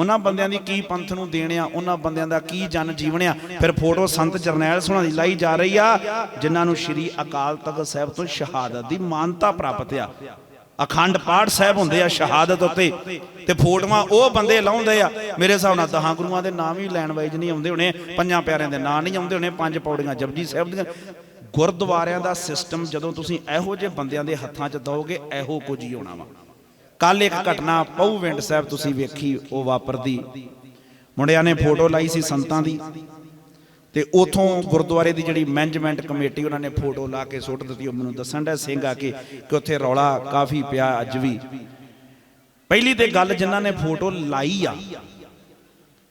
ਉਹਨਾਂ ਬੰਦਿਆਂ ਦੀ ਕੀ ਪੰਥ ਨੂੰ ਦੇਣ ਆ, ਉਹਨਾਂ ਬੰਦਿਆਂ ਦਾ ਕੀ ਜਨ ਜੀਵਨ ਆ। ਫਿਰ ਫੋਟੋ ਸੰਤ ਜਰਨੈਲ ਸੋਹਣਾ ਦੀ ਲਾਈ ਜਾ ਰਹੀ ਆ, ਜਿਨ੍ਹਾਂ ਨੂੰ ਸ਼੍ਰੀ ਅਕਾਲ ਤਖਤ ਸਾਹਿਬ ਤੋਂ ਸ਼ਹਾਦਤ ਦੀ ਮਾਨਤਾ ਪ੍ਰਾਪਤ ਆ। ਅਖੰਡ ਪਾਠ ਸਾਹਿਬ ਹੁੰਦੇ ਆ ਸ਼ਹਾਦਤ ਉੱਤੇ, ਤੇ ਫੋਟੋਆਂ ਉਹ ਬੰਦੇ ਲਾਉਂਦੇ ਆ। ਮੇਰੇ ਹਿਸਾਬ ਨਾਲ ਦਹਾਂ ਗੁਰੂਆਂ ਦੇ ਨਾਮ ਵੀ ਲੈਣ ਵਾਈਜ ਨਹੀਂ ਆਉਂਦੇ ਹੋਣੇ, ਪੰਜਾਂ ਪਿਆਰਿਆਂ ਦੇ ਨਾਂ ਨਹੀਂ ਆਉਂਦੇ ਹੋਣੇ, ਪੰਜ ਪੌੜੀਆਂ ਜਪਜੀ ਸਾਹਿਬ ਦੀਆਂ। ਗੁਰਦੁਆਰਿਆਂ ਦਾ ਸਿਸਟਮ ਜਦੋਂ ਤੁਸੀਂ ਇਹੋ ਜਿਹੇ ਬੰਦਿਆਂ ਦੇ ਹੱਥਾਂ 'ਚ ਦਓਗੇ, ਇਹੋ ਕੁਝ ਹੀ ਹੋਣਾ ਵਾ। ਕੱਲ ਇੱਕ ਘਟਨਾ ਪਹੂਵਿੰਡ ਸਾਹਿਬ ਤੁਸੀਂ ਵੇਖੀ, ਉਹ ਵਾਪਰਦੀ। ਮੁੰਡਿਆਂ ਨੇ ਫੋਟੋ ਲਾਈ ਸੀ ਸੰਤਾਂ ਦੀ ਤੇ ਉਥੋਂ ਗੁਰਦੁਆਰੇ ਦੀ ਜਿਹੜੀ ਮੈਨੇਜਮੈਂਟ ਕਮੇਟੀ, ਉਹਨਾਂ ਨੇ ਫੋਟੋ ਲਾ ਕੇ ਸੁੱਟ ਦਿੱਤੀ। ਉਹ ਮੈਨੂੰ ਦੱਸਣ ਦਾ ਸਿੰਘ ਆ ਕੇ ਕਿ ਉੱਥੇ ਰੌਲਾ ਕਾਫੀ ਪਿਆ ਅੱਜ ਵੀ। ਪਹਿਲੀ ਤੇ ਗੱਲ ਜਿਨ੍ਹਾਂ ਨੇ ਫੋਟੋ ਲਾਈ ਆ,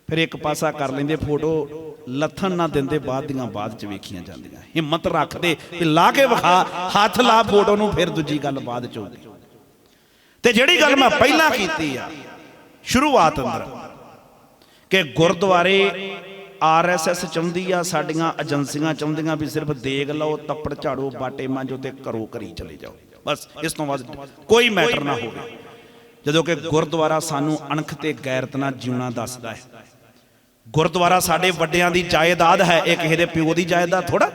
ਫਿਰ ਇੱਕ ਪਾਸਾ ਕਰ ਲੈਂਦੇ ਫੋਟੋ, ਲੱਥਣ ਨਾ ਦਿੰਦੇ ਬਾਅਦ ਦੀਆਂ, ਬਾਅਦ ਚ ਵੇਖੀਆਂ ਜਾਂਦੀਆਂ। ਹਿੰਮਤ ਰੱਖਦੇ ਤੇ ਲਾ ਕੇ ਵਿਖਾ, ਹੱਥ ਲਾ ਫੋਟੋ ਨੂੰ, ਫਿਰ ਦੂਜੀ ਗੱਲ ਬਾਅਦ ਚ ਹੋਊਗੀ। ਤੇ ਜਿਹੜੀ ਗੱਲ ਮੈਂ ਪਹਿਲਾਂ ਕੀਤੀ ਆ ਸ਼ੁਰੂਆਤ ਅੰਦਰ। ਕਿ ਗੁਰਦੁਆਰੇ ਆਰਐਸਐਸ ਚਾਹੁੰਦੀ ਆ ਸਾਡੀਆਂ ਏਜੰਸੀਆਂ ਚਾਹੁੰਦੀਆਂ ਵੀ ਸਿਰਫ ਦੇਗ ਲਓ ਤੱਪੜ ਝਾੜੋ ਬਾਟੇ ਮਾਂਜੋ ਤੇ ਘਰੋਂ ਘਰੀ ਚਲੇ ਜਾਓ। ਬਸ ਇਸ ਤੋਂ ਬਾਅਦ ਕੋਈ ਮੈਟਰ ਨਾ ਹੋਵੇ। ਜਦੋਂ ਕਿ ਗੁਰਦੁਆਰਾ ਸਾਨੂੰ ਅਣਖ ਤੇ ਗੈਰਤ ਨਾਲ ਜਿਉਣਾ ਦੱਸਦਾ ਹੈ। ਗੁਰਦੁਆਰਾ ਸਾਡੇ ਵੱਡਿਆਂ ਦੀ ਜਾਇਦਾਦ ਹੈ ਇਹ ਕਿਸੇ ਦੇ ਪਿਓ ਦੀ ਜਾਇਦਾਦ ਥੋੜਾ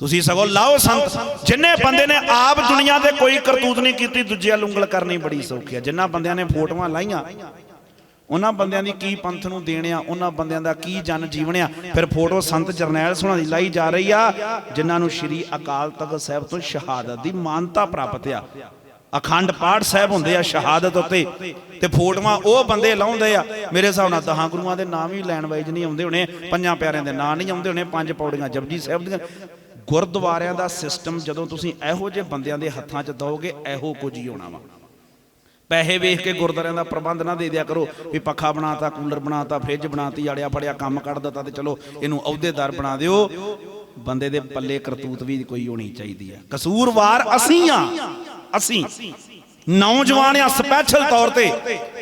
ਤੁਸੀਂ ਸਗੋਂ ਲਾਓ ਸੰਤ। ਜਿੰਨੇ ਬੰਦੇ ਨੇ ਆਪ ਦੁਨੀਆ ਤੇ ਕੋਈ ਕਰਤੂਤ ਨਹੀਂ ਕੀਤੀ ਦੂਜਿਆਂ ਲੁੰਗਲ ਕਰਨੀ ਬੜੀ ਸੌਖੀ ਹੈ ਜਿਨ੍ਹਾਂ ਬੰਦਿਆਂ ਨੇ ਫੋਟੋਆਂ ਲਾਈਆਂ ਉਹਨਾਂ ਬੰਦਿਆਂ ਦੀ ਕੀ ਪੰਥ ਨੂੰ ਦੇਣ ਆ ਉਹਨਾਂ ਬੰਦਿਆਂ ਦਾ ਕੀ ਜਨ ਜੀਵਨ ਆ। ਫਿਰ ਫੋਟੋ ਸੰਤ ਜਰਨੈਲ ਸੋਹਣਾ ਦੀ ਲਾਈ ਜਾ ਰਹੀ ਆ ਜਿਨ੍ਹਾਂ ਨੂੰ ਸ਼੍ਰੀ ਅਕਾਲ ਤਖਤ ਸਾਹਿਬ ਤੋਂ ਸ਼ਹਾਦਤ ਦੀ ਮਾਨਤਾ ਪ੍ਰਾਪਤ ਆ। ਅਖੰਡ ਪਾਠ ਸਾਹਿਬ ਹੁੰਦੇ ਆ ਸ਼ਹਾਦਤ ਉੱਤੇ ਤੇ ਫੋਟੋਆਂ ਉਹ ਬੰਦੇ ਲਾਉਂਦੇ ਆ। ਮੇਰੇ ਹਿਸਾਬ ਨਾਲ ਦਹਾਂ ਗੁਰੂਆਂ ਦੇ ਨਾਮ ਹੀ ਲੈਣ ਵਾਈਜ ਨਹੀਂ ਆਉਂਦੇ ਹੋਣੇ ਪੰਜਾਂ ਪਿਆਰਿਆਂ ਦੇ ਨਾਂ ਨਹੀਂ ਆਉਂਦੇ ਹੋਣੇ ਪੰਜ ਪੌੜੀਆਂ ਜਪਜੀ ਸਾਹਿਬ ਦੀਆਂ। ਗੁਰਦੁਆਰਿਆਂ ਦਾ ਸਿਸਟਮ ਜਦੋਂ ਤੁਸੀਂ ਇਹੋ ਜਿਹੇ ਬੰਦਿਆਂ ਦੇ ਹੱਥਾਂ 'ਚ ਦਓਗੇ, ਇਹੋ ਕੁਝ ਹੀ ਹੋਣਾ ਵਾ। ਪੈਸੇ ਵੇਖ ਕੇ ਗੁਰਦੁਆਰਿਆਂ ਦਾ ਪ੍ਰਬੰਧ ਨਾ ਦੇ ਦਿਆ ਕਰੋ ਵੀ ਪੱਖਾ ਬਣਾਤਾ, ਕੂਲਰ ਬਣਾਤਾ, ਫ੍ਰਿਜ ਬਣਾਤੀ ਆੜਿਆ ਫੜਿਆ ਕੰਮ ਕੱਢ ਦਿੱਤਾ ਤੇ ਚਲੋ ਇਹਨੂੰ ਅਹੁਦੇਦਾਰ ਬਣਾ ਦਿਓ। ਬੰਦੇ ਦੇ ਪੱਲੇ ਕਰਤੂਤ ਵੀ ਕੋਈ ਹੋਣੀ ਚਾਹੀਦੀ ਆ ਕਸੂਰਵਾਰ ਅਸੀਂ ਆ ਅਸੀਂ। ਨੌਜਵਾਨ ਆ ਸਪੈਸ਼ਲ ਤੌਰ ਤੇ।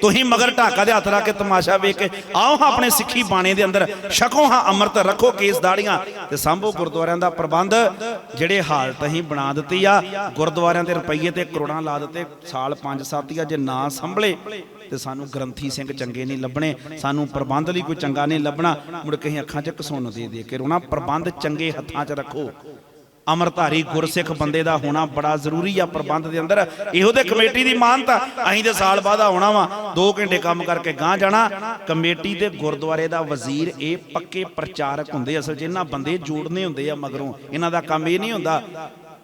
ਤੁਸੀਂ ਮਗਰ ਢਾਕਾ ਦੇ ਹੱਥ ਲਾ ਕੇ ਤਮਾਸ਼ਾ ਵੇਖ ਕੇ ਆਓ ਹਾਂ ਆਪਣੇ ਸਿੱਖੀ ਬਾਣੇ ਦੇ ਅੰਦਰ। ਛਕੋ ਹਾਂ, ਅੰਮ੍ਰਿਤ ਰੱਖੋ ਕੇਸ ਦਾੜੀਆਂ। ਤੇ ਸੰਭੋ ਗੁਰਦੁਆਰਿਆਂ ਦਾ ਪ੍ਰਬੰਧ, ਜਿਹੜੇ ਹਾਲਤ ਅਸੀਂ ਬਣਾ ਦਿੱਤੀ ਆ। ਗੁਰਦੁਆਰਿਆਂ ਦੇ ਰੁਪਈਏ ਤੇ ਕਰੋੜਾਂ ਲਾ ਦਿੱਤੇ, ਸਾਲ 5-7 ਆ, ਜੇ ਨਾ ਸੰਭਲੇ, ਤੇ ਸਾਨੂੰ ਗ੍ਰੰਥੀ ਸਿੰਘ ਚੰਗੇ ਨਹੀਂ ਲੱਭਣੇ, ਸਾਨੂੰ ਪ੍ਰਬੰਧ ਲਈ ਕੋਈ ਚੰਗਾ ਨਹੀਂ ਲੱਭਣਾ। ਮੁੜ ਕੇ ਅੱਖਾਂ 'ਚ ਘਸੁੰਨ ਦੇ ਦੇ ਕੇ ਰੋਣਾ। ਪ੍ਰਬੰਧ ਚੰਗੇ ਹੱਥਾਂ 'ਚ ਰੱਖੋ। ਅਮਰਧਾਰੀ ਗੁਰਸਿੱਖ ਬੰਦੇ ਦਾ ਹੋਣਾ ਬੜਾ ਜ਼ਰੂਰੀ ਆ ਪ੍ਰਬੰਧ ਦੇ ਅੰਦਰ। ਇਹੋ ਤੇ ਕਮੇਟੀ ਦੀ ਮਾਨਤਾ ਅਸੀਂ ਤੇ ਸਾਲ ਬਾਅਦ ਆਉਣਾ ਵਾ। 2 ਘੰਟੇ ਕੰਮ ਕਰਕੇ ਗਾਂ ਜਾਣਾ। ਕਮੇਟੀ ਦੇ ਗੁਰਦੁਆਰੇ ਦਾ ਵਜ਼ੀਰ ਇਹ ਪੱਕੇ ਪ੍ਰਚਾਰਕ ਹੁੰਦੇ। ਅਸਲ 'ਚ ਇਹਨਾਂ ਬੰਦੇ ਜੋੜਨੇ ਹੁੰਦੇ ਆ ਮਗਰੋਂ। ਇਹਨਾਂ ਦਾ ਕੰਮ ਇਹ ਨਹੀਂ ਹੁੰਦਾ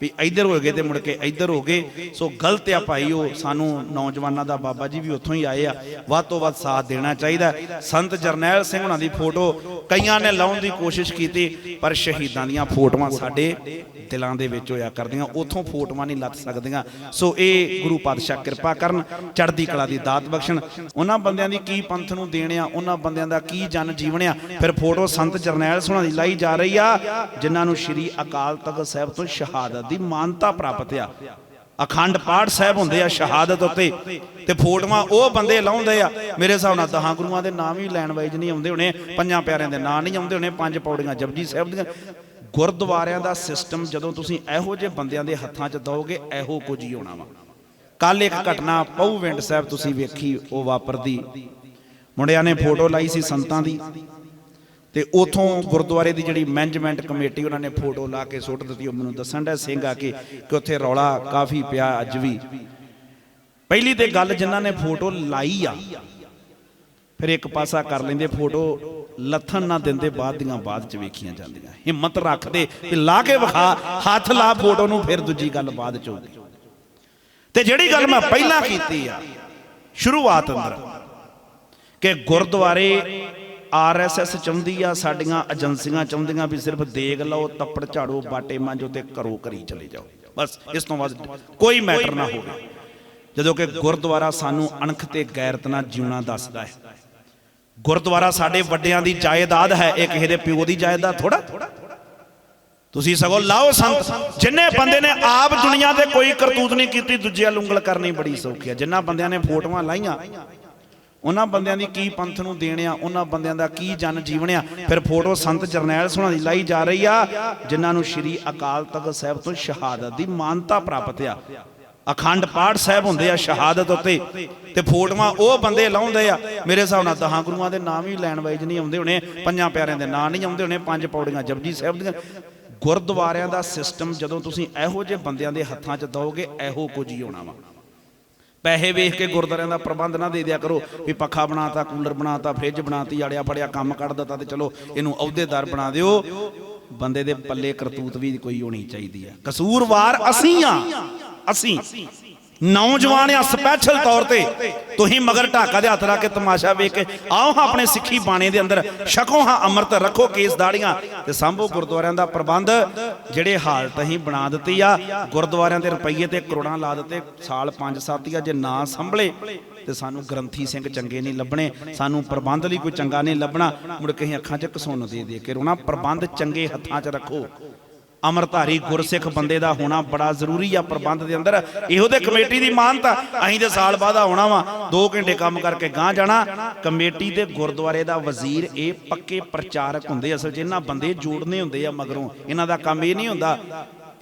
ਵੀ ਇੱਧਰ ਹੋ ਗਏ ਤੇ ਮੁੜ ਕੇ ਇੱਧਰ ਹੋ ਗਏ। ਸੋ ਗਲਤ ਆ ਭਾਈ, ਉਹ ਸਾਨੂੰ ਨੌਜਵਾਨਾਂ ਦਾ ਬਾਬਾ ਜੀ ਵੀ ਉੱਥੋਂ ਹੀ ਆਏ ਆ। ਵੱਧ ਤੋਂ ਵੱਧ ਸਾਥ ਦੇਣਾ ਚਾਹੀਦਾ ਸੰਤ ਜਰਨੈਲ ਸਿੰਘ ਉਹਨਾਂ ਦੀ ਫੋਟੋ ਕਈਆਂ ਨੇ ਲਾਉਣ ਦੀ ਕੋਸ਼ਿਸ਼ ਕੀਤੀ, ਪਰ ਸ਼ਹੀਦਾਂ ਦੀਆਂ ਫੋਟੋਆਂ ਸਾਡੇ ਦਿਲਾਂ ਦੇ ਵਿੱਚ ਹੋਇਆ ਕਰਦੀਆਂ, ਉੱਥੋਂ ਫੋਟੋਆਂ ਨਹੀਂ ਲੱਥ ਸਕਦੀਆਂ। ਸੋ ਇਹ ਗੁਰੂ ਪਾਤਸ਼ਾਹ ਕਿਰਪਾ ਕਰਨ, ਚੜ੍ਹਦੀ ਕਲਾ ਦੀ ਦਾਤ ਬਖਸ਼ਣ। ਉਹਨਾਂ ਬੰਦਿਆਂ ਦੀ ਕੀ ਪੰਥ ਨੂੰ ਦੇਣ ਆ, ਉਹਨਾਂ ਬੰਦਿਆਂ ਦਾ ਕੀ ਜਨ ਜੀਵਨ ਆ, ਫਿਰ ਫੋਟੋ ਸੰਤ ਜਰਨੈਲ ਸੋਹਣਾ ਦੀ ਲਾਈ ਜਾ ਰਹੀ ਆ, ਜਿਨ੍ਹਾਂ ਨੂੰ ਸ਼੍ਰੀ ਅਕਾਲ ਤਖਤ ਸਾਹਿਬ ਤੋਂ ਸ਼ਹਾਦਤ ਦੀ ਮਾਨਤਾ ਪ੍ਰਾਪਤ ਆ। ਅਖੰਡ ਪਾਠ ਸਾਹਿਬ ਹੁੰਦੇ ਆ ਸ਼ਹਾਦਤ ਉੱਤੇ ਤੇ ਫੋਟੋਆਂ ਉਹ ਬੰਦੇ ਲਾਉਂਦੇ ਆ। ਮੇਰੇ ਹਿਸਾਬ ਨਾਲ ਦਹਾਂ ਗੁਰੂਆਂ ਦੇ ਨਾਮ ਹੀ ਲੈਣ ਵਾਈਜ ਨਹੀਂ ਆਉਂਦੇ ਹੋਣੇ, ਪੰਜਾਂ ਪਿਆਰਿਆਂ ਦੇ ਨਾਂ ਨਹੀਂ ਆਉਂਦੇ ਹੋਣੇ, ਪੰਜ ਪੌੜੀਆਂ ਜਪਜੀ ਸਾਹਿਬ ਦੀਆਂ। ਗੁਰਦੁਆਰਿਆਂ ਦਾ ਸਿਸਟਮ ਜਦੋਂ ਤੁਸੀਂ ਇਹੋ ਜਿਹੇ ਬੰਦਿਆਂ ਦੇ ਹੱਥਾਂ 'ਚ ਦਓਗੇ, ਇਹੋ ਕੁਝ ਹੀ ਹੋਣਾ ਵਾ। ਕੱਲ ਇੱਕ ਘਟਨਾ ਪਹੂਵਿੰਡ ਸਾਹਿਬ ਤੁਸੀਂ ਵੇਖੀ, ਉਹ ਵਾਪਰਦੀ। ਮੁੰਡਿਆਂ ਨੇ ਫੋਟੋ ਲਾਈ ਸੀ ਸੰਤਾਂ ਦੀ। ਤੇ ਉਥੋਂ ਗੁਰਦੁਆਰੇ ਦੀ ਜਿਹੜੀ ਮੈਨੇਜਮੈਂਟ ਕਮੇਟੀ ਉਹਨਾਂ ਨੇ ਫੋਟੋ ਲਾ ਕੇ ਸੁੱਟ ਦਿੱਤੀ, ਉਹ ਮੈਨੂੰ ਦੱਸਣ ਦਾ ਸਿੰਘ ਆ ਕੇ ਕਿ ਉੱਥੇ ਰੌਲਾ ਕਾਫੀ ਪਿਆ ਅੱਜ ਵੀ। ਪਹਿਲੀ ਤੇ ਗੱਲ ਜਿਨ੍ਹਾਂ ਨੇ ਫੋਟੋ ਲਾਈ ਆ, ਫਿਰ ਇੱਕ ਪਾਸਾ ਕਰ ਲੈਂਦੇ ਫੋਟੋ ਲੱਥਣ ਨਾ ਦਿੰਦੇ ਬਾਅਦ ਦੀਆਂ, ਬਾਅਦ ਚ ਵੇਖੀਆਂ ਜਾਂਦੀਆਂ। ਹਿੰਮਤ ਰੱਖਦੇ ਤੇ ਲਾ ਕੇ ਵਿਖਾ, ਹੱਥ ਲਾ ਫੋਟੋ ਨੂੰ, ਫਿਰ ਦੂਜੀ ਗੱਲ ਬਾਅਦ ਚ ਹੋਊਗੀ। ਤੇ ਜਿਹੜੀ ਗੱਲ ਮੈਂ ਪਹਿਲਾਂ ਕੀਤੀ ਆ, ਸ਼ੁਰੂਆਤ ਅੰਦਰ, ਕਿ ਗੁਰਦੁਆਰੇ ਆਰਐਸਐਸ ਚਾਹੁੰਦੀ ਆ, ਸਾਡੀਆਂ ਏਜੰਸੀਆਂ ਚਾਹੁੰਦੀਆਂ ਵੀ ਸਿਰਫ ਦੇਗ ਲਓ, ਤੱਪੜ ਝਾੜੋ, ਬਾਟੇ ਮਾਂਜੋ ਤੇ ਘਰੋਂ ਘਰੀ ਚਲੇ ਜਾਓ। ਬਸ, ਇਸ ਤੋਂ ਬਾਅਦ ਕੋਈ ਮੈਟਰ ਨਾ ਹੋਵੇ। ਜਦੋਂ ਕਿ ਗੁਰਦੁਆਰਾ ਸਾਨੂੰ ਅਣਖ ਤੇ ਗੈਰਤ ਨਾਲ ਜਿਉਣਾ ਦੱਸਦਾ ਹੈ। ਗੁਰਦੁਆਰਾ ਸਾਡੇ ਵੱਡਿਆਂ ਦੀ ਜਾਇਦਾਦ ਹੈ, ਇਹ ਕਿਸੇ ਦੇ ਪਿਓ ਦੀ ਜਾਇਦਾਦ ਥੋੜਾ ਤੁਸੀਂ ਸਗੋਂ ਲਾਓ ਸੰਤ, ਜਿੰਨੇ ਬੰਦੇ ਨੇ ਆਪ ਦੁਨੀਆ ਤੇ ਕੋਈ ਕਰਤੂਤ ਨਹੀਂ ਕੀਤੀ, ਦੂਜਿਆਂ ਲੁੰਗਲ ਕਰਨੀ ਬੜੀ ਸੌਖੀ ਹੈ ਜਿਨ੍ਹਾਂ ਬੰਦਿਆਂ ਨੇ ਫੋਟੋਆਂ ਲਾਈਆਂ ਉਹਨਾਂ ਬੰਦਿਆਂ ਦੀ ਕੀ ਪੰਥ ਨੂੰ ਦੇਣ ਆ, ਉਹਨਾਂ ਬੰਦਿਆਂ ਦਾ ਕੀ ਜਨ ਜੀਵਨ ਆ। ਫਿਰ ਫੋਟੋ ਸੰਤ ਜਰਨੈਲ ਸੋਹਣਾ ਦੀ ਲਾਈ ਜਾ ਰਹੀ ਆ, ਜਿਨ੍ਹਾਂ ਨੂੰ ਸ਼੍ਰੀ ਅਕਾਲ ਤਖਤ ਸਾਹਿਬ ਤੋਂ ਸ਼ਹਾਦਤ ਦੀ ਮਾਨਤਾ ਪ੍ਰਾਪਤ ਆ। ਅਖੰਡ ਪਾਠ ਸਾਹਿਬ ਹੁੰਦੇ ਆ ਸ਼ਹਾਦਤ ਉੱਤੇ, ਤੇ ਫੋਟੋਆਂ ਉਹ ਬੰਦੇ ਲਾਉਂਦੇ ਆ। ਮੇਰੇ ਹਿਸਾਬ ਨਾਲ ਦਹਾਂ ਗੁਰੂਆਂ ਦੇ ਨਾਮ ਵੀ ਲੈਣ ਵਾਈਜ਼ ਨਹੀਂ ਆਉਂਦੇ ਹੋਣੇ, ਪੰਜਾਂ ਪਿਆਰਿਆਂ ਦੇ ਨਾਂ ਨਹੀਂ ਆਉਂਦੇ ਹੋਣੇ, ਪੰਜ ਪੌੜੀਆਂ ਜਪਜੀ ਸਾਹਿਬ ਦੀਆਂ। ਗੁਰਦੁਆਰਿਆਂ ਦਾ ਸਿਸਟਮ ਜਦੋਂ ਤੁਸੀਂ ਇਹੋ ਜਿਹੇ ਬੰਦਿਆਂ ਦੇ ਹੱਥਾਂ 'ਚ ਦੋਗੇ ਇਹੋ ਕੁਝ ਹੀ ਹੋਣਾ ਵਾ। ਪੈਸੇ ਵੇਖ ਕੇ ਗੁਰਦੁਆਰਿਆਂ ਦਾ ਪ੍ਰਬੰਧ ਨਾ ਦੇ ਦਿਆ ਕਰੋ ਵੀ ਪੱਖਾ ਬਣਾਤਾ, ਕੂਲਰ ਬਣਾਤਾ, ਫ੍ਰਿਜ ਬਣਾਤੀ, ਆੜਿਆ ਫੜਿਆ ਕੰਮ ਕੱਢ ਦਿੱਤਾ ਤੇ ਚਲੋ ਇਹਨੂੰ ਅਹੁਦੇਦਾਰ ਬਣਾ ਦਿਓ। ਬੰਦੇ ਦੇ ਪੱਲੇ ਕਰਤੂਤ ਵੀ ਕੋਈ ਹੋਣੀ ਚਾਹੀਦੀ ਹੈ। ਕਸੂਰਵਾਰ ਅਸੀਂ ਆ ਅਸੀਂ। ਨੌਜਵਾਨ ਆ ਸਪੈਸ਼ਲ ਤੌਰ ਤੇ। ਤੁਸੀਂ ਮਗਰ ਢਾਕਾ ਦੇ ਹੱਥ ਲਾ ਕੇ ਤਮਾਸ਼ਾ ਵੇਖ ਕੇ ਆਓ ਹਾਂ ਆਪਣੇ ਸਿੱਖੀ ਬਾਣੇ ਦੇ ਅੰਦਰ। ਛਕੋ ਹਾਂ, ਅੰਮ੍ਰਿਤ ਰੱਖੋ ਕੇਸ ਦਾੜੀਆਂ। ਤੇ ਸੰਭੋ ਗੁਰਦੁਆਰਿਆਂ ਦਾ ਪ੍ਰਬੰਧ, ਜਿਹੜੇ ਹਾਲਤ ਅਸੀਂ ਬਣਾ ਦਿੱਤੀ ਆ। ਗੁਰਦੁਆਰਿਆਂ ਦੇ ਰੁਪਈਏ ਤੇ ਕਰੋੜਾਂ ਲਾ ਦਿੱਤੇ, ਸਾਲ 5-7 ਆ, ਜੇ ਨਾ ਸੰਭਲੇ, ਤੇ ਸਾਨੂੰ ਗ੍ਰੰਥੀ ਸਿੰਘ ਚੰਗੇ ਨਹੀਂ ਲੱਭਣੇ, ਸਾਨੂੰ ਪ੍ਰਬੰਧ ਲਈ ਕੋਈ ਚੰਗਾ ਨਹੀਂ ਲੱਭਣਾ। ਮੁੜ ਕੇ ਅਸੀਂ ਅੱਖਾਂ 'ਚ ਘਸੁੰਨ ਦੇ ਦੇ ਕੇ ਰੋਣਾ। ਪ੍ਰਬੰਧ ਚੰਗੇ ਹੱਥਾਂ 'ਚ ਰੱਖੋ। ਅਮਰਧਾਰੀ ਗੁਰਸਿੱਖ ਬੰਦੇ ਦਾ ਹੋਣਾ ਬੜਾ ਜ਼ਰੂਰੀ ਆ ਪ੍ਰਬੰਧ ਦੇ ਅੰਦਰ। ਇਹੋ ਦੇ ਕਮੇਟੀ ਦੀ ਮਾਨਤਾ ਅਸੀਂ ਤੇ ਸਾਲ ਬਾਅਦ ਆਉਣਾ ਵਾ। 2 ਘੰਟੇ ਕੰਮ ਕਰਕੇ ਗਾਂ ਜਾਣਾ। ਕਮੇਟੀ ਦੇ ਗੁਰਦੁਆਰੇ ਦਾ ਵਜ਼ੀਰ ਇਹ ਪੱਕੇ ਪ੍ਰਚਾਰਕ ਹੁੰਦੇ। ਅਸਲ 'ਚ ਇਹਨਾਂ ਬੰਦੇ ਜੋੜਨੇ ਹੁੰਦੇ ਆ ਮਗਰੋਂ। ਇਹਨਾਂ ਦਾ ਕੰਮ ਇਹ ਨਹੀਂ ਹੁੰਦਾ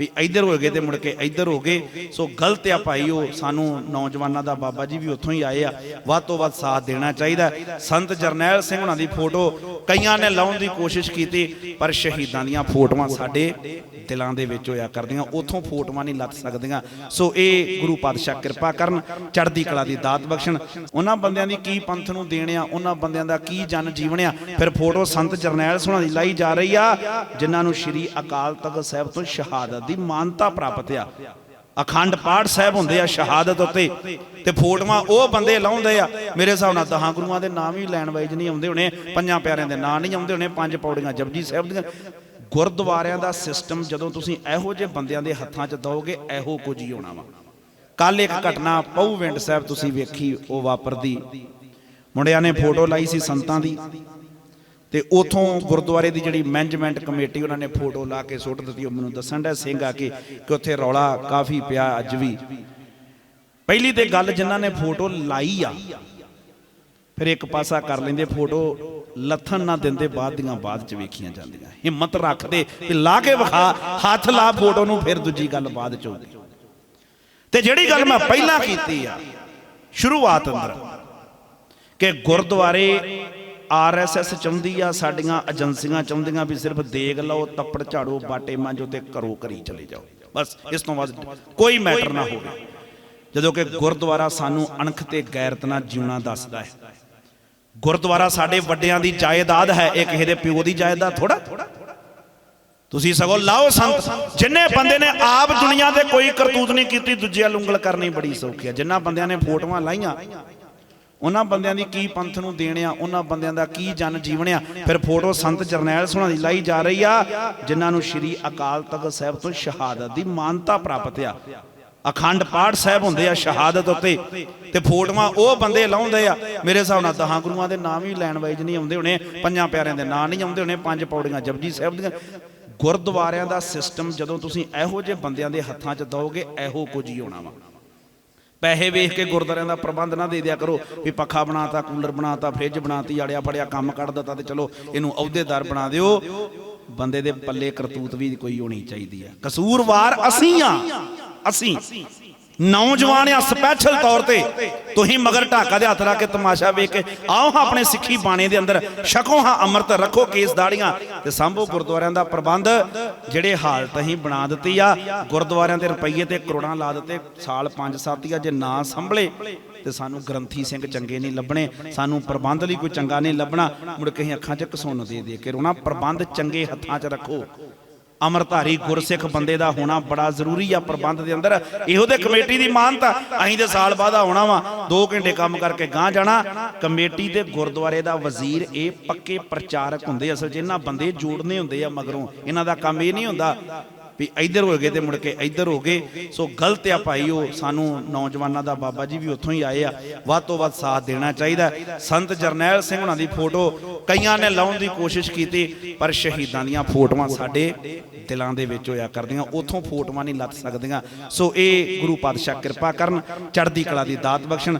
ਵੀ ਇੱਧਰ ਹੋ ਗਏ ਤੇ ਮੁੜ ਕੇ ਇੱਧਰ ਹੋ ਗਏ। ਸੋ ਗਲਤ ਆ ਭਾਈ, ਉਹ ਸਾਨੂੰ ਨੌਜਵਾਨਾਂ ਦਾ ਬਾਬਾ ਜੀ ਵੀ ਉੱਥੋਂ ਹੀ ਆਏ ਆ। ਵੱਧ ਤੋਂ ਵੱਧ ਸਾਥ ਦੇਣਾ ਚਾਹੀਦਾ ਸੰਤ ਜਰਨੈਲ ਸਿੰਘ ਹੁਣਾਂ ਦੀ ਫੋਟੋ ਕਈਆਂ ਨੇ ਲਾਉਣ ਦੀ ਕੋਸ਼ਿਸ਼ ਕੀਤੀ, ਪਰ ਸ਼ਹੀਦਾਂ ਦੀਆਂ ਫੋਟੋਆਂ ਸਾਡੇ ਦਿਲਾਂ ਦੇ ਵਿੱਚ ਹੋਇਆ ਕਰਦੀਆਂ, ਉੱਥੋਂ ਫੋਟੋਆਂ ਨਹੀਂ ਲੱਥ ਸਕਦੀਆਂ। ਸੋ ਇਹ ਗੁਰੂ ਪਾਤਸ਼ਾਹ ਕਿਰਪਾ ਕਰਨ, ਚੜ੍ਹਦੀ ਕਲਾ ਦੀ ਦਾਤ ਬਖਸ਼ਣ। ਉਹਨਾਂ ਬੰਦਿਆਂ ਦੀ ਕੀ ਪੰਥ ਨੂੰ ਦੇਣ ਆ, ਉਹਨਾਂ ਬੰਦਿਆਂ ਦਾ ਕੀ ਜਨ ਜੀਵਨ ਆ, ਫਿਰ ਫੋਟੋ ਸੰਤ ਜਰਨੈਲ ਸਿੰਘ ਹੁਣਾਂ ਦੀ ਲਾਈ ਜਾ ਰਹੀ ਆ, ਜਿਨ੍ਹਾਂ ਨੂੰ ਸ਼੍ਰੀ ਅਕਾਲ ਤਖਤ ਸਾਹਿਬ ਤੋਂ ਸ਼ਹਾਦਤ ਦੀ ਮਾਨਤਾ ਪ੍ਰਾਪਤ ਆ। ਅਖੰਡ ਪਾਠ ਸਾਹਿਬ ਹੁੰਦੇ ਆ ਸ਼ਹਾਦਤ ਉੱਤੇ ਤੇ ਫੋਟੋਆਂ ਉਹ ਬੰਦੇ ਲਾਉਂਦੇ ਆ। ਮੇਰੇ ਹਿਸਾਬ ਨਾਲ ਦਹਾਂ ਗੁਰੂਆਂ ਦੇ ਨਾਮ ਵੀ ਲੈਣ ਵਾਈਜ਼ ਨਹੀਂ ਆਉਂਦੇ ਹੋਣੇ, ਪੰਜਾਂ ਪਿਆਰਿਆਂ ਦੇ ਨਾਂ ਨਹੀਂ ਆਉਂਦੇ ਹੋਣੇ, ਪੰਜ ਪੌੜੀਆਂ ਜਪਜੀ ਸਾਹਿਬ ਦੀਆਂ। ਗੁਰਦੁਆਰਿਆਂ ਦਾ ਸਿਸਟਮ ਜਦੋਂ ਤੁਸੀਂ ਇਹੋ ਜਿਹੇ ਬੰਦਿਆਂ ਦੇ ਹੱਥਾਂ 'ਚ ਦੋਗੇ ਇਹੋ ਕੁਝ ਹੀ ਹੋਣਾ ਵਾ। ਕੱਲ ਇੱਕ ਘਟਨਾ ਪਹੂਵਿੰਡ ਸਾਹਿਬ ਤੁਸੀਂ ਵੇਖੀ, ਉਹ ਵਾਪਰਦੀ। ਮੁੰਡਿਆਂ ਨੇ ਫੋਟੋ ਲਾਈ ਸੀ ਸੰਤਾਂ ਦੀ। ਤੇ ਉਥੋਂ ਗੁਰਦੁਆਰੇ ਦੀ ਜਿਹੜੀ ਮੈਨੇਜਮੈਂਟ ਕਮੇਟੀ ਉਹਨਾਂ ਨੇ ਫੋਟੋ ਲਾ ਕੇ ਸੁੱਟ ਦਿੱਤੀ, ਉਹ ਮੈਨੂੰ ਦੱਸਣ ਦਾ ਸਿੰਘ ਆ ਕੇ ਕਿ ਉੱਥੇ ਰੌਲਾ ਕਾਫੀ ਪਿਆ ਅੱਜ ਵੀ। ਪਹਿਲੀ ਤੇ ਗੱਲ ਜਿਨ੍ਹਾਂ ਨੇ ਫੋਟੋ ਲਾਈ ਆ, ਫਿਰ ਇੱਕ ਪਾਸਾ ਕਰ ਲੈਂਦੇ ਫੋਟੋ ਲੱਥਣ ਨਾ ਦਿੰਦੇ ਬਾਅਦ ਦੀਆਂ, ਬਾਅਦ ਚ ਵੇਖੀਆਂ ਜਾਂਦੀਆਂ। ਹਿੰਮਤ ਰੱਖਦੇ ਤੇ ਲਾ ਕੇ ਵਿਖਾ, ਹੱਥ ਲਾ ਫੋਟੋ ਨੂੰ, ਫਿਰ ਦੂਜੀ ਗੱਲ ਬਾਅਦ ਚ ਹੋਊਗੀ। ਤੇ ਜਿਹੜੀ ਗੱਲ ਮੈਂ ਪਹਿਲਾਂ ਕੀਤੀ ਆ, ਸ਼ੁਰੂਆਤ ਅੰਦਰ, ਕਿ ਗੁਰਦੁਆਰੇ ਆਰਐਸਐਸ ਚਾਹੁੰਦੀ ਆ, ਸਾਡੀਆਂ ਏਜੰਸੀਆਂ ਚਾਹੁੰਦੀਆਂ ਵੀ ਸਿਰਫ ਦੇਗ ਲਓ, ਤੱਪੜ ਝਾੜੋ, ਬਾਟੇ ਮਾਂਜੋ ਤੇ ਘਰੋਂ ਘਰੀ ਚਲੇ ਜਾਓ। ਬਸ, ਇਸ ਤੋਂ ਬਾਅਦ ਕੋਈ ਮੈਟਰ ਨਾ ਹੋਵੇ। ਜਦੋਂ ਕਿ ਗੁਰਦੁਆਰਾ ਸਾਨੂੰ ਅਣਖ ਤੇ ਗੈਰਤ ਨਾਲ ਜਿਉਣਾ ਦੱਸਦਾ ਹੈ। ਗੁਰਦੁਆਰਾ ਸਾਡੇ ਵੱਡਿਆਂ ਦੀ ਜਾਇਦਾਦ ਹੈ, ਇਹ ਕਿਸੇ ਦੇ ਪਿਓ ਦੀ ਜਾਇਦਾਦ ਥੋੜਾ ਤੁਸੀਂ ਸਗੋਂ ਲਾਓ ਸੰਤ, ਜਿੰਨੇ ਬੰਦੇ ਨੇ ਆਪ ਦੁਨੀਆ ਤੇ ਕੋਈ ਕਰਤੂਤ ਨਹੀਂ ਕੀਤੀ, ਦੂਜਿਆਂ ਲੁੰਗਲ ਕਰਨੀ ਬੜੀ ਸੌਖੀ ਹੈ ਜਿਨ੍ਹਾਂ ਬੰਦਿਆਂ ਨੇ ਫੋਟੋਆਂ ਲਾਈਆਂ ਉਹਨਾਂ ਬੰਦਿਆਂ ਦੀ ਕੀ ਪੰਥ ਨੂੰ ਦੇਣ ਆ, ਉਹਨਾਂ ਬੰਦਿਆਂ ਦਾ ਕੀ ਜਨ ਜੀਵਨ ਆ। ਫਿਰ ਫੋਟੋ ਸੰਤ ਜਰਨੈਲ ਸਿੰਘ ਦੀ ਲਾਈ ਜਾ ਰਹੀ ਆ, ਜਿਨ੍ਹਾਂ ਨੂੰ ਸ਼੍ਰੀ ਅਕਾਲ ਤਖਤ ਸਾਹਿਬ ਤੋਂ ਸ਼ਹਾਦਤ ਦੀ ਮਾਨਤਾ ਪ੍ਰਾਪਤ ਆ। ਅਖੰਡ ਪਾਠ ਸਾਹਿਬ ਹੁੰਦੇ ਆ ਸ਼ਹਾਦਤ ਉੱਤੇ, ਤੇ ਫੋਟੋਆਂ ਉਹ ਬੰਦੇ ਲਾਉਂਦੇ ਆ। ਮੇਰੇ ਹਿਸਾਬ ਨਾਲ ਦਹਾਂ ਗੁਰੂਆਂ ਦੇ ਨਾਮ ਵੀ ਲੈਣ ਵਾਈਜ਼ ਨਹੀਂ ਆਉਂਦੇ ਹੋਣੇ, ਪੰਜਾਂ ਪਿਆਰਿਆਂ ਦੇ ਨਾਂ ਨਹੀਂ ਆਉਂਦੇ ਹੋਣੇ, ਪੰਜ ਪੌੜੀਆਂ ਜਪਜੀ ਸਾਹਿਬ ਦੀਆਂ। ਗੁਰਦੁਆਰਿਆਂ ਦਾ ਸਿਸਟਮ ਜਦੋਂ ਤੁਸੀਂ ਇਹੋ ਜਿਹੇ ਬੰਦਿਆਂ ਦੇ ਹੱਥਾਂ 'ਚ ਦੋਗੇ ਇਹੋ ਕੁਝ ਹੀ ਹੋਣਾ ਵਾ। ਪੈਸੇ ਵੇਖ ਕੇ ਗੁਰਦੁਆਰਿਆਂ ਦਾ ਪ੍ਰਬੰਧ ਨਾ ਦੇ ਦਿਆ ਕਰੋ ਵੀ ਪੱਖਾ ਬਣਾਤਾ, ਕੂਲਰ ਬਣਾਤਾ, ਫ੍ਰਿਜ ਬਣਾਤੀ, ਆੜਿਆ ਫੜਿਆ ਕੰਮ ਕੱਢ ਦਿੱਤਾ ਤੇ ਚਲੋ ਇਹਨੂੰ ਅਹੁਦੇਦਾਰ ਬਣਾ ਦਿਓ। ਬੰਦੇ ਦੇ ਪੱਲੇ ਕਰਤੂਤ ਵੀ ਕੋਈ ਹੋਣੀ ਚਾਹੀਦੀ ਹੈ। ਕਸੂਰਵਾਰ ਅਸੀਂ ਆ ਅਸੀਂ। ਨੌਜਵਾਨ ਆ ਸਪੈਸ਼ਲ ਤੌਰ ਤੇ। ਤੁਸੀਂ ਮਗਰ ਢਾਕਾ ਦੇ ਹੱਥ ਲਾ ਕੇ ਤਮਾਸ਼ਾ ਵੇਖ ਕੇ ਆਓ ਹਾਂ ਆਪਣੇ ਸਿੱਖੀ ਬਾਣੇ ਦੇ ਅੰਦਰ। ਛਕੋ ਹਾਂ, ਅੰਮ੍ਰਿਤ ਰੱਖੋ ਕੇਸ ਦਾੜੀਆਂ। ਤੇ ਸੰਭੋ ਗੁਰਦੁਆਰਿਆਂ ਦਾ ਪ੍ਰਬੰਧ, ਜਿਹੜੇ ਹਾਲਤ ਅਸੀਂ ਬਣਾ ਦਿੱਤੀ ਆ। ਗੁਰਦੁਆਰਿਆਂ ਦੇ ਰੁਪਈਏ ਤੇ ਕਰੋੜਾਂ ਲਾ ਦਿੱਤੇ, ਸਾਲ 5-7 ਆ, ਜੇ ਨਾ ਸੰਭਲੇ, ਤੇ ਸਾਨੂੰ ਗ੍ਰੰਥੀ ਸਿੰਘ ਚੰਗੇ ਨਹੀਂ ਲੱਭਣੇ, ਸਾਨੂੰ ਪ੍ਰਬੰਧ ਲਈ ਕੋਈ ਚੰਗਾ ਨਹੀਂ ਲੱਭਣਾ। ਮੁੜ ਕੇ ਅਸੀਂ ਅੱਖਾਂ 'ਚ ਘਸੁੰਨ ਦੇ ਦੇ ਕੇ ਰੋਣਾ। ਪ੍ਰਬੰਧ ਚੰਗੇ ਹੱਥਾਂ 'ਚ ਰੱਖੋ। ਅਮਰਧਾਰੀ ਗੁਰਸਿੱਖ ਬੰਦੇ ਦਾ ਹੋਣਾ ਬੜਾ ਜ਼ਰੂਰੀ ਆ ਪ੍ਰਬੰਧ ਦੇ ਅੰਦਰ। ਇਹੋ ਦੇ ਕਮੇਟੀ ਦੀ ਮਾਨਤਾ ਅਸੀਂ ਤੇ ਸਾਲ ਬਾਅਦ ਆਉਣਾ ਵਾ। 2 ਘੰਟੇ ਕੰਮ ਕਰਕੇ ਗਾਂ ਜਾਣਾ। ਕਮੇਟੀ ਤੇ ਗੁਰਦੁਆਰੇ ਦਾ ਵਜ਼ੀਰ ਇਹ ਪੱਕੇ ਪ੍ਰਚਾਰਕ ਹੁੰਦੇ। ਅਸਲ 'ਚ ਇਹਨਾਂ ਬੰਦੇ ਜੋੜਨੇ ਹੁੰਦੇ ਆ ਮਗਰੋਂ। ਇਹਨਾਂ ਦਾ ਕੰਮ ਇਹ ਨਹੀਂ ਹੁੰਦਾ ਵੀ ਇੱਧਰ ਹੋ ਗਏ ਤੇ ਮੁੜ ਕੇ ਇੱਧਰ ਹੋ ਗਏ। ਸੋ ਗਲਤ ਆ ਭਾਈ, ਉਹ ਸਾਨੂੰ ਨੌਜਵਾਨਾਂ ਦਾ ਬਾਬਾ ਜੀ ਵੀ ਉੱਥੋਂ ਹੀ ਆਏ ਆ। ਵੱਧ ਤੋਂ ਵੱਧ ਸਾਥ ਦੇਣਾ ਚਾਹੀਦਾ ਸੰਤ ਜਰਨੈਲ ਸਿੰਘ ਹੁਣਾਂ ਦੀ ਫੋਟੋ ਕਈਆਂ ਨੇ ਲਾਉਣ ਦੀ ਕੋਸ਼ਿਸ਼ ਕੀਤੀ, ਪਰ ਸ਼ਹੀਦਾਂ ਦੀਆਂ ਫੋਟੋਆਂ ਸਾਡੇ ਦਿਲਾਂ ਦੇ ਵਿੱਚ ਹੋਇਆ ਕਰਦੀਆਂ, ਉੱਥੋਂ ਫੋਟੋਆਂ ਨਹੀਂ ਲੱਥ ਸਕਦੀਆਂ। ਸੋ ਇਹ ਗੁਰੂ ਪਾਤਸ਼ਾਹ ਕਿਰਪਾ ਕਰਨ, ਚੜ੍ਹਦੀ ਕਲਾ ਦੀ ਦਾਤ ਬਖਸ਼ਣ।